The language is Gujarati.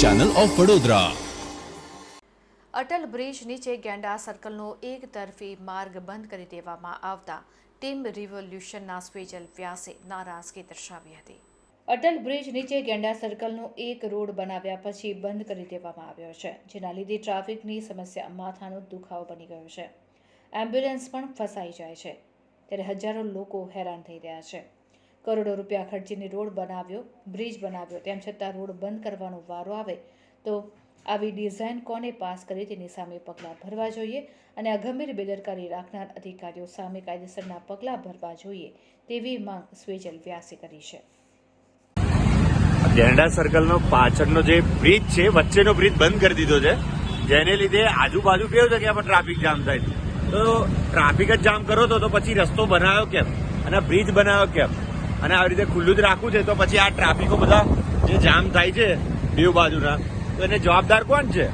Channel of Vadodara Atal bridge નીચે ગેંડા સર્કલનો એક તરફી માર્ગ બંધ કરી દેવામાં આવતા ટીમ રિવોલ્યુશનના સ્વેજલ વ્યાસે નારાજગી દર્શાવી હતી. અટલ બ્રિજ નીચે ગેંડા સર્કલનો એક રોડ બનાવ્યા પછી બંધ કરી દેવામાં આવ્યો છે, જેના લીધે ટ્રાફિકની સમસ્યા માથાનો દુખાવો બની ગયો છે. એમ્બ્યુલન્સ પણ ફસાઈ જાય છે, ત્યારે હજારો લોકો હેરાન થઈ રહ્યા છે. કરોડો રૂપિયા ખર્ચીને રોડ બનાવ્યો, બ્રિજ બનાવ્યો. તેમ છતાં રોડ બંધ કરવાનો વારો આવે તો આવી ડિઝાઇન કોને પાસ કરી તેની સામે પગલાં ભરવા જોઈએ અને આ ગંભીર બેદરકારી રાખનાર અધિકારીઓ સામે કાયદેસરના પગલાં ભરવા જોઈએ તેવી માંગ સ્વેજલ વ્યાસે કરી છે. ગેંડા સર્કલનો પાછળનો જે બ્રિજ છે, વચ્ચેનો બ્રિજ બંધ કરી દીધો છે. જેને લીધે આજુબાજુ કેવું જગ્યા પર ટ્રાફિક જામ થાય? તો ટ્રાફિક જ જામ કરો તો પછી રસ્તો બનાવ્યો કેમ? અને બ્રિજ બનાવ્યો કેમ? અને આવી રીતે ખુલ્લું જ રાખવું છે, તો પછી આ ટ્રાફિકો બધા જે જામ થાય છે બેવ બાજુના, તો એને જવાબદાર કોણ છે?